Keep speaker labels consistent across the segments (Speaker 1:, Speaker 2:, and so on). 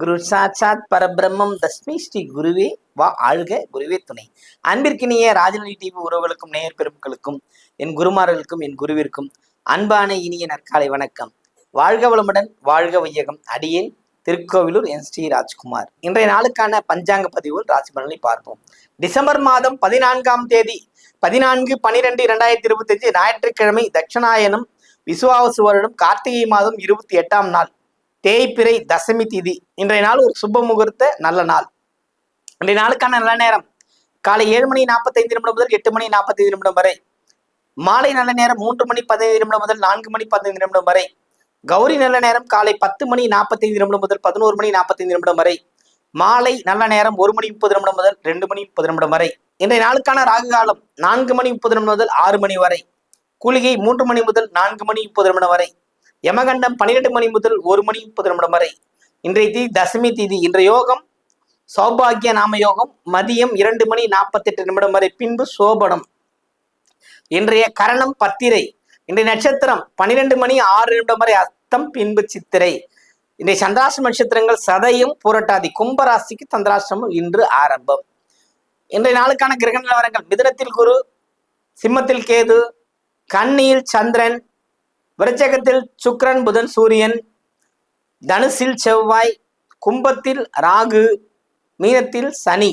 Speaker 1: குரு சாட்சாத் பரபிரம்மம் தஸ்மி ஸ்ரீ குருவே வா ஆழ்க குருவே துணை. அன்பிற்கினிய ராஜநிலை டிவி உறவுகளுக்கும் நேயர் பெருமக்களுக்கும் என் குருமார்களுக்கும் என் குருவிற்கும் அன்பான இனிய நற்காலை வணக்கம். வாழ்க வளமுடன் வாழ்க வையகம். அடியேன் திருக்கோவிலூர் என் ஸ்ரீ ராஜ்குமார். இன்றைய நாளுக்கான பஞ்சாங்க பதிவு ராசி பலனை பார்ப்போம். டிசம்பர் மாதம் பதினான்காம் தேதி பதினான்கு பனிரெண்டு இரண்டாயிரத்தி இருபத்தி அஞ்சு ஞாயிற்றுக்கிழமை தட்சிணாயனம் விசுவாவசு வருடம் கார்த்திகை மாதம் இருபத்தி எட்டாம் நாள். தேய்பிறை தசமி திதி. இன்றைய நாள் ஒரு சுப முகூர்த்த நல்ல நாள். இன்றைய நாளுக்கான நல்ல நேரம். காலை ஏழு மணி நாற்பத்தைந்து நிமிடம் முதல் எட்டு மணி நாற்பத்தைந்து நிமிடம் வரை. மாலை நல்ல நேரம் மூன்று மணி பதினைந்து நிமிடம் முதல் நான்கு மணி பதினைந்து நிமிடம் வரை. கௌரி நல்ல நேரம் காலை பத்து மணி நாற்பத்தைந்து நிமிடம் முதல் பதினோரு மணி நாற்பத்தைந்து நிமிடம் வரை. மாலை நல்ல நேரம் ஒரு மணி முப்பது நிமிடம் முதல் ரெண்டு மணி முப்பது நிமிடம் வரை. இன்றைய நாளுக்கான ராகு காலம் நான்கு மணி முப்பது நிமிடம் முதல் ஆறு மணி வரை. குளிகை மூன்று மணி முதல் நான்கு மணி முப்பது நிமிடம் வரை. யமகண்டம் பன்னிரெண்டு மணி முதல் ஒரு மணி முப்பது நிமிடம் வரை. இன்றைய தீ தசமி தீதி. இன்றைய யோகம் சௌபாகிய நாம யோகம் மதியம் இரண்டு மணி நாற்பத்தெட்டு நிமிடம் வரை. பின்பு சோபனம். இன்றைய கரணம் பத்திரை. இன்றைய நட்சத்திரம் பன்னிரெண்டு மணி ஆறு நிமிடம் வரை. அர்த்தம் பின்பு சித்திரை. இன்றைய சந்திராசிரம நட்சத்திரங்கள் சதையும் புரட்டாதி கும்பராசிக்கு சந்திராசிரமம் இன்று ஆரம்பம். இன்றைய நாளுக்கான கிரக நிலவரங்கள். மிதனத்தில் குரு சிம்மத்தில் கேது கண்ணியில் சந்திரன் விருச்சகத்தில் சுக்ரன் புதன் சூரியன் தனுசில் செவ்வாய் கும்பத்தில் ராகு மீனத்தில் சனி.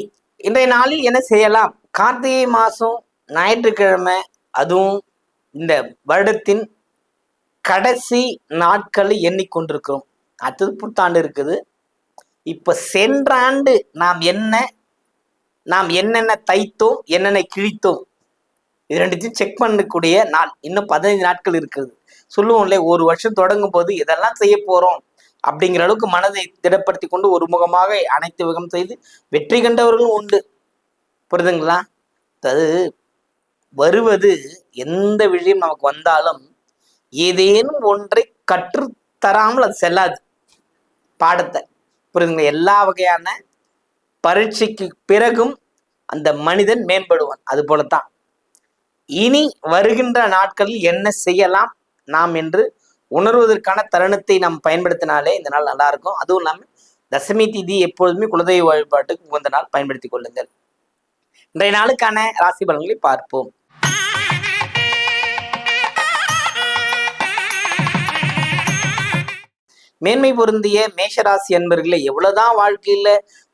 Speaker 1: இன்றைய நாளில் என்ன செய்யலாம்? கார்த்திகை மாதம் ஞாயிற்றுக்கிழமை அதுவும் இந்த வருடத்தின் கடைசி நாட்களை எண்ணிக்கொண்டிருக்கிறோம். அடுத்தது புத்தாண்டு இருக்குது. இப்போ சென்ற ஆண்டு நாம் என்ன நாம் என்னென்ன தைத்தோம் என்னென்ன கிழித்தோம் இது ரெண்டுத்தையும் செக் பண்ணக்கூடிய நாள். இன்னும் பதினைந்து நாட்கள் இருக்குது சொல்லுவோம்ல ஒரு வருஷம் தொடங்கும் போது இதெல்லாம் செய்ய போறோம் அப்படிங்கிற அளவுக்கு மனதை திடப்படுத்தி கொண்டு ஒரு முகமாக அனைத்து விகம் செய்து வெற்றி கண்டவர்களும் உண்டு. புரியுதுங்களா அது வருவது எந்த விஷயம் நமக்கு வந்தாலும் ஏதேனும் ஒன்றை கற்றுத்தராமல் அது செல்லாது. பாடத்தை. புரியுதுங்களா எல்லா வகையான பரீட்சைக்கு பிறகும் அந்த மனிதன் மேம்படுவான். அது போலத்தான். இனி வருகின்ற நாட்களில் என்ன செய்யலாம்? நாம் என்று உணர்வதற்கான தருணத்தை நாம் பயன்படுத்தினாலே இந்த நாள் நல்லா இருக்கும் அதுவும் இல்லாமல் தசமி திதி எப்பொழுதுமே குலதெய்வ வழிபாட்டுக்கு உகந்த நாள் பயன்படுத்திக் கொள்ளுங்கள். இன்றைய நாளுக்கான ராசி பலன்களை பார்ப்போம். மேன்மை பொருந்திய மேஷராசி அன்பர்களே எவ்வளவுதான் வாழ்க்கையில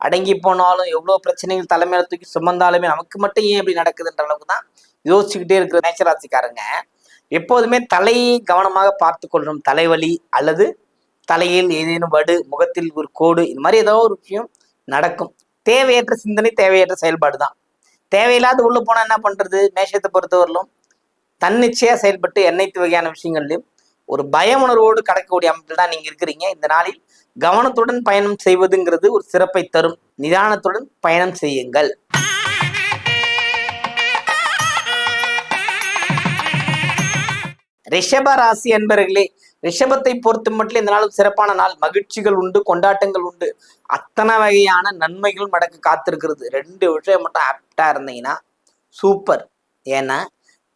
Speaker 1: அடங்கி போனாலும் எவ்வளவு பிரச்சனைகள் தலைமையில தூக்கி சுமந்தாலுமே நமக்கு மட்டும் ஏன் இப்படி நடக்குதுன்ற அளவுக்கு தான் யோசிச்சுக்கிட்டே இருக்கிற மேஷராசிக்காரங்க. எப்போதுமே தலையை கவனமாக பார்த்து கொள்றோம் தலைவலி அல்லது தலையில் ஏதேனும் வடு முகத்தில் ஒரு கோடு இது மாதிரி ஏதோ ஒரு விஷயம் நடக்கும். தேவையற்ற சிந்தனை தேவையற்ற செயல்பாடு தான். தேவையில்லாத உள்ள போனா என்ன பண்றது? மேஷத்தை பொறுத்தவரையிலும் தன்னிச்சையா செயல்பட்டு எண்ணெய்த்து வகையான விஷயங்கள்லையும் ஒரு பய உணர்வோடு கடக்கக்கூடிய அமைப்பில் தான் நீங்க இருக்கிறீங்க. இந்த நாளில் கவனத்துடன் பயணம் செய்வதுங்கிறது ஒரு சிறப்பை தரும். நிதானத்துடன் பயணம் செய்யுங்கள். ரிஷப ராசி என்பர்களே ரிஷபத்தை பொறுத்த மட்டும் இந்த நாளும் சிறப்பான நாள். மகிழ்ச்சிகள் உண்டு கொண்டாட்டங்கள் உண்டு. அத்தனை வகையான நன்மைகள் மடக்கு காத்திருக்கிறது. ரெண்டு விஷயம் மட்டும் ஆப்டா இருந்தீங்கன்னா சூப்பர் ஏன்னா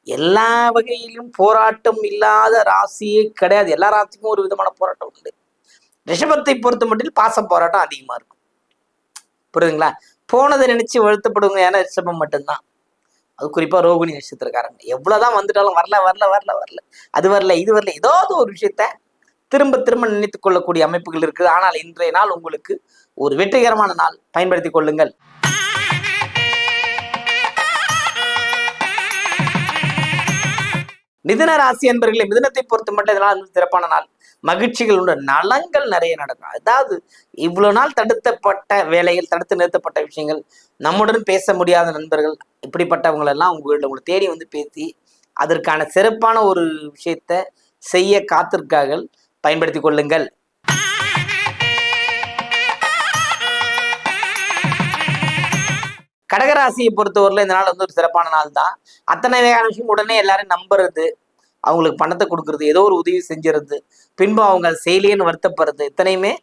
Speaker 1: எல்லா வகையிலும் போராட்டம் இல்லாத ராசியே கிடையாது. எல்லா ராசிக்கும் ஒரு விதமான போராட்டம் உண்டு. ரிஷபத்தை பொறுத்த மட்டும் பாச போராட்டம் அதிகமா இருக்கும். புரியுதுங்களா? போனதை நினைச்சு வருத்தப்படுங்க ஏன்னா ரிஷபம் மட்டும்தான். அது குறிப்பா ரோகிணி நட்சத்திரக்காரங்க எவ்வளவுதான் வந்துட்டாலும் வரல வரல வரல வரல. அது வரல இது வரல ஏதாவது ஒரு விஷயத்த திரும்ப திரும்ப நினைத்துக் கொள்ளக்கூடிய அமைப்புகள் இருக்குது. ஆனால் இன்றைய நாள் உங்களுக்கு ஒரு வெற்றிகரமான நாள். பயன்படுத்திக் கொள்ளுங்கள். மிதுன ராசி என்பர்களே மிதுனத்தை பொறுத்த மட்டும் இதனால் சிறப்பான நாள். மகிழ்ச்சிகள் உண்டு. நலங்கள் நிறைய நடக்கும். அதாவது இவ்வளவு நாள் தடுத்தப்பட்ட வேலைகள் தடுத்து நிறுத்தப்பட்ட விஷயங்கள் நம்முடன் பேச முடியாத நண்பர்கள் இப்படிப்பட்டவங்களெல்லாம் எல்லாம் உங்களை தேடி வந்து பேசி அதற்கான சிறப்பான ஒரு விஷயத்த செய்ய காத்திருக்கார்கள். பயன்படுத்தி கொள்ளுங்கள். கடகராசியை பொறுத்தவரையில இந்த நாள் வந்து ஒரு சிறப்பான நாள் தான். அத்தனை வகையான விஷயம் உடனே எல்லாரும் நம்புறது அவங்களுக்கு பணத்தை கொடுக்கறது ஏதோ ஒரு உதவி செஞ்சுறது பின்பு அவங்க செயலியன்னு வருத்தப்படுறது இத்தனையுமே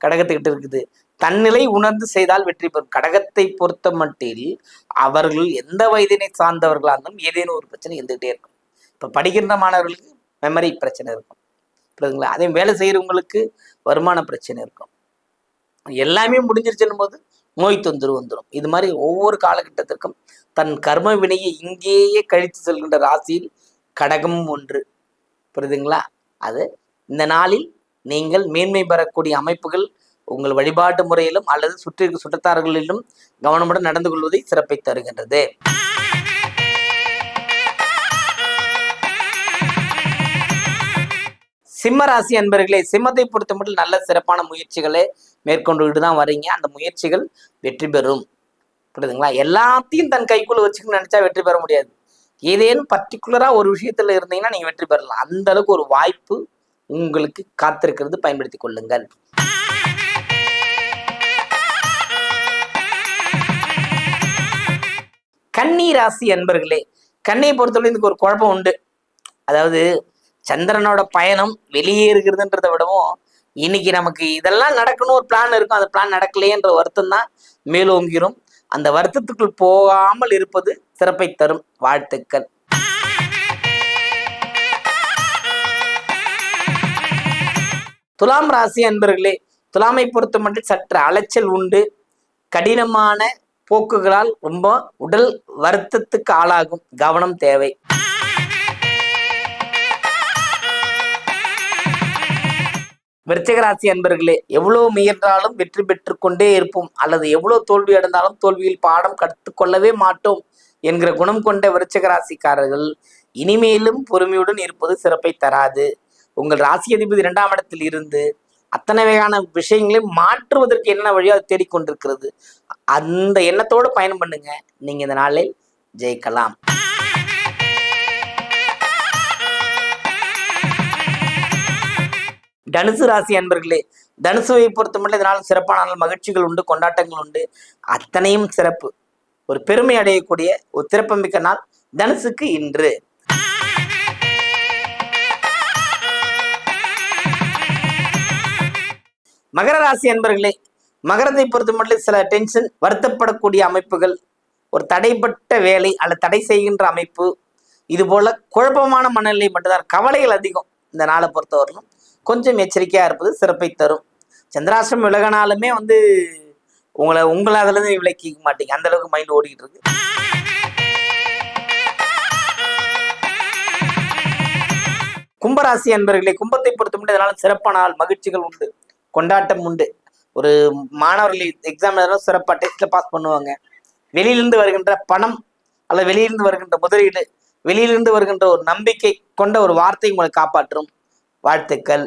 Speaker 1: கடகத்துக்கிட்ட இருக்குது. தன்னிலை உணர்ந்து செய்தால் வெற்றி பெறும். கடகத்தை பொறுத்த மட்டில் அவர்கள் எந்த வயதினை சார்ந்தவர்களாக இருந்தாலும் ஏதேனும் ஒரு பிரச்சனை இருந்துகிட்டே இருக்கும். இப்போ படிக்கின்ற மாணவர்களுக்கு மெமரி பிரச்சனை இருக்கும். புரியுதுங்களா? அதே வேலை செய்கிறவங்களுக்கு வருமான பிரச்சனை இருக்கும். எல்லாமே முடிஞ்சிருச்சுன்னும் போது நோய் தொந்தரவு வந்துடும் இது மாதிரி ஒவ்வொரு காலகட்டத்திற்கும் தன் கர்ம வினையை இங்கேயே கழித்து செல்கின்ற ராசியில் கடகம் ஒன்று. புரியுதுங்களா? அது இந்த நாளில் நீங்கள் மேன்மை பெறக்கூடிய அமைப்புகள் உங்கள் வழிபாட்டு முறையிலும் அல்லது சுற்றி சுற்றத்தார்களிலும் கவனமுடன் நடந்து கொள்வதை சிறப்பை தருகின்றது. சிம்ம ராசி அன்பர்களே சிம்மத்தை பொறுத்த மட்டும் நல்ல சிறப்பான முயற்சிகளை. மேற்கொண்டுகிட்டு தான் வர்றீங்க. அந்த முயற்சிகள் வெற்றி பெறும். புரியுதுங்களா? எல்லாத்தையும் தன் கைக்குள்ள வச்சுக்கணும்னு நினைச்சா வெற்றி பெற முடியாது. ஏதேனும் பர்டிகுலரா ஒரு விஷயத்துல இருந்தீங்கன்னா நீங்க வெற்றி பெறலாம். அந்த அளவுக்கு ஒரு வாய்ப்பு உங்களுக்கு காத்திருக்கிறது பயன்படுத்தி கொள்ளுங்கள். கன்னி ராசி அன்பர்களே கன்னியை பொறுத்தவரை இதுக்கு ஒரு குழப்பம் உண்டு. அதாவது சந்திரனோட பயணம் வெளியே இருக்கிறதுன்றதை விடவும் இன்னைக்கு நமக்கு இதெல்லாம் நடக்கணும் ஒரு பிளான் இருக்கும். அந்த பிளான் நடக்கலையேன்ற வருத்தம் தான் மேலோங்கிரும். அந்த வருத்தத்துக்குள் போகாமல் இருப்பது சிறப்பை தரும். வாழ்த்துக்கள். துலாம் ராசி அன்பர்களே துலாமை பொறுத்த மட்டும் சற்று அலைச்சல் உண்டு. கடினமான போக்குகளால் ரொம்ப உடல் வருத்தத்துக்கு ஆளாகும். கவனம் தேவை. விருச்சகராசி அன்பர்களே எவ்வளவு முயன்றாலும் வெற்றி பெற்று கொண்டே இருப்போம். அல்லது எவ்வளவு தோல்வி அடைந்தாலும் தோல்வியில் பாடம் கற்றுக்கொள்ளவே மாட்டோம் என்கிற குணம் கொண்ட விருச்சகராசிக்காரர்கள் இனிமேலும் பொறுமையுடன் இருப்பது சிறப்பை தராது. உங்கள் ராசி அதிபதி இரண்டாம் இடத்தில் இருந்து அத்தனை வகையான விஷயங்களையும் மாற்றுவதற்கு என்ன வழியோ அதை தேடிக்கொண்டிருக்கிறது. அந்த எண்ணத்தோடு பயணம் பண்ணுங்க. நீங்க இந்த நாளில் ஜெயிக்கலாம். தனுசு ராசி அன்பர்களே தனுசுவை பொறுத்தமட்டில் இதனால் சிறப்பான மகிழ்ச்சிகள் உண்டு கொண்டாட்டங்கள் உண்டு. அத்தனையும் சிறப்பு. ஒரு பெருமை அடையக்கூடிய ஒரு சிறப்புமிக்க நாள் தனுசுக்கு இன்று. மகர ராசி அன்பர்களே மகரத்தை பொறுத்த மட்டும் சில டென்ஷன் வருத்தப்படக்கூடிய அமைப்புகள் ஒரு தடைப்பட்ட வேலை அல்லது தடை செய்கின்ற அமைப்பு இது போல குழப்பமான மனநிலை மட்டும்தான் கவலைகள் அதிகம். இந்த நாளை பொறுத்தவரையிலும் கொஞ்சம் எச்சரிக்கையா இருப்பது சிறப்பை தரும். சந்திராசிரம் விலகினாலுமே வந்து உங்களை உங்களை அதுல இருந்து விலக்கிக்க மாட்டீங்க. அந்த அளவுக்கு மைண்ட் ஓடிக்கிட்டு இருக்கு. கும்பராசி அன்பர்களே கும்பத்தை பொறுத்த மட்டும் இதனால சிறப்பான நாள் மகிழ்ச்சிகள் உண்டு. கொண்டாட்டம் உண்டு. ஒரு மாணவர்கள் எக்ஸாம் எழுதுறோம் சிறப்பாக டெஸ்ட்ல பாஸ் பண்ணுவாங்க. வெளியிலிருந்து வருகின்ற பணம் அல்லது வெளியிலிருந்து வருகின்ற முதலீடு வெளியிலிருந்து வருகின்ற ஒரு நம்பிக்கை கொண்ட ஒரு வார்த்தை உங்களை காப்பாற்றும். வாழ்த்துக்கள்.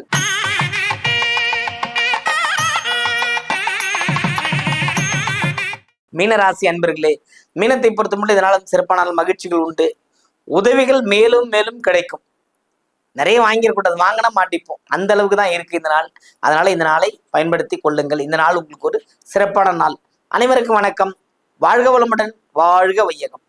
Speaker 1: மீனராசி அன்பர்களே மீனத்தை பொறுத்த மட்டும் இதனால சிறப்பான நாள் மகிழ்ச்சிகள் உண்டு. உதவிகள் மேலும் மேலும் கிடைக்கும். நிறைய வாங்கிடக்கூடாது வாங்கினா மாட்டிப்போம். அந்த அளவுக்கு தான் இருக்கு இந்த நாள். அதனால இந்த நாளை பயன்படுத்தி கொள்ளுங்கள். இந்த நாள் உங்களுக்கு ஒரு சிறப்பான நாள். அனைவருக்கும் வணக்கம். வாழ்க வளமுடன் வாழ்க வையகம்.